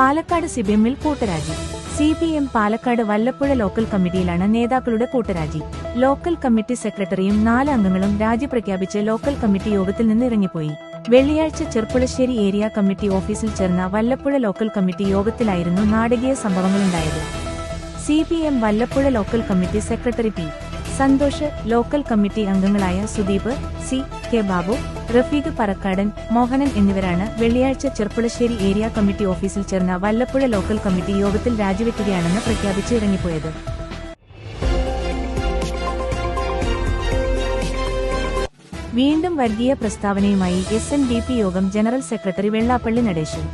പാലക്കാട് സിബിഎമ്മിൽ കൂട്ടരാജി. C P M Palakkad Vallappuzha local കമ്മിറ്റിയിലാണ് നേതാക്കളുടെ കൂട്ടരാജി. ലോക്കൽ കമ്മിറ്റി സെക്രട്ടറിയും നാല് അംഗങ്ങളും രാജി പ്രഖ്യാപിച്ച് ലോക്കൽ കമ്മിറ്റി യോഗത്തിൽ നിന്ന് ഇറങ്ങിപ്പോയി. വെള്ളിയാഴ്ച ചെർപ്പുളശ്ശേരി ഏരിയ കമ്മിറ്റി ഓഫീസിൽ ചേർന്ന വല്ലപ്പുഴ ലോക്കൽ കമ്മിറ്റി യോഗത്തിലായിരുന്നു നാടകീയ സംഭവങ്ങളുണ്ടായത്. C P M Vallappuzha local committee secretary P. Santhosh local committee അംഗങ്ങളായ സുദീപ് സി. കെ. ബാബു റഫീഖ് പറക്കാടൻ മോഹനൻ എന്നിവരാണ് വെള്ളിയാഴ്ച ചെർപ്പുളശ്ശേരി ഏരിയ കമ്മിറ്റി ഓഫീസിൽ ചേർന്ന വല്ലപ്പുഴ ലോക്കൽ കമ്മിറ്റി യോഗത്തിൽ രാജിവെക്കുകയാണെന്ന് പ്രഖ്യാപിച്ച് ഇറങ്ങിപ്പോയത്. വീണ്ടും വർഗീയ പ്രസ്താവനയുമായി S N D P Yogam general secretary Vellappally Natesan.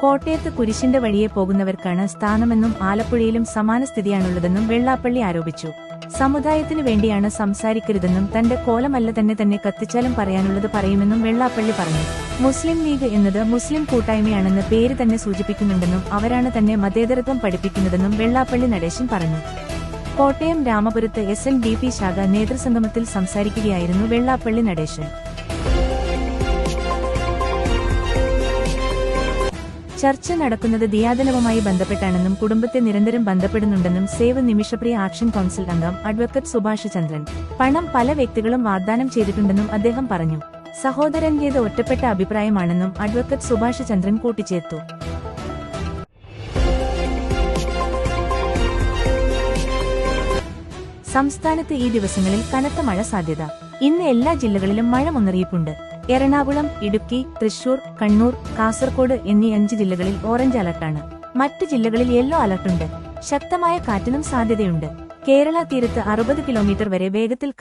കോട്ടയത്ത് കുരിശിന്റെ വഴിയെ പോകുന്നവർക്കാണ് സ്ഥാനമെന്നും ആലപ്പുഴയിലും സമാന സ്ഥിതിയാണുള്ളതെന്നും വെള്ളാപ്പള്ളി ആരോപിച്ചു. സമുദായത്തിനു വേണ്ടിയാണ് സംസാരിക്കരുതെന്നും തന്റെ കോലമല്ല തന്നെ തന്നെ കത്തിച്ചാലും പറയാനുള്ളത് പറയുമെന്നും വെള്ളാപ്പള്ളി പറഞ്ഞു. മുസ്ലിം ലീഗ് എന്നത് മുസ്ലിം കൂട്ടായ്മയാണെന്ന് പേര് തന്നെ സൂചിപ്പിക്കുന്നുണ്ടെന്നും അവരാണ് തന്നെ മതേതരത്വം പഠിപ്പിക്കുന്നതെന്നും വെള്ളാപ്പള്ളി നടേശൻ പറഞ്ഞു. കോട്ടയം രാമപുരത്ത് എസ് എൻ ഡി പി ശാഖ നേതൃസംഗമത്തിൽ സംസാരിക്കുകയായിരുന്നു വെള്ളാപ്പള്ളി നടേശൻ. ചർച്ച നടക്കുന്നത് ദിയാദനവുമായി ബന്ധപ്പെട്ടാണെന്നും കുടുംബത്തെ നിരന്തരം ബന്ധപ്പെടുന്നുണ്ടെന്നും സേവ് നിമിഷപ്രിയ ആക്ഷൻ കൗൺസിൽ അംഗം അഡ്വക്കേറ്റ് സുഭാഷ് ചന്ദ്രൻ. പണം പല വ്യക്തികളും വാഗ്ദാനം ചെയ്തിട്ടുണ്ടെന്നും അദ്ദേഹം പറഞ്ഞു. സഹോദരന്റേത് ഒറ്റപ്പെട്ട അഭിപ്രായമാണെന്നും അഡ്വക്കേറ്റ് സുഭാഷ് ചന്ദ്രൻ കൂട്ടിച്ചേർത്തു. സംസ്ഥാനത്ത് ഈ ദിവസങ്ങളിൽ കനത്ത മഴ സാധ്യത. ഇന്ന് എല്ലാ ജില്ലകളിലും മഴ മുന്നറിയിപ്പുണ്ട്. എറണാകുളം ഇടുക്കി തൃശൂർ കണ്ണൂർ കാസർകോട് എന്നീ അഞ്ച് ജില്ലകളിൽ ഓറഞ്ച് അലർട്ടാണ് മറ്റ് ജില്ലകളിൽ യെല്ലോ അലർട്ടുണ്ട്. ശക്തമായ കാറ്റിനും സാധ്യതയുണ്ട്. കേരള തീരത്ത് അറുപത് കിലോമീറ്റർ വരെ വേഗത്തിൽ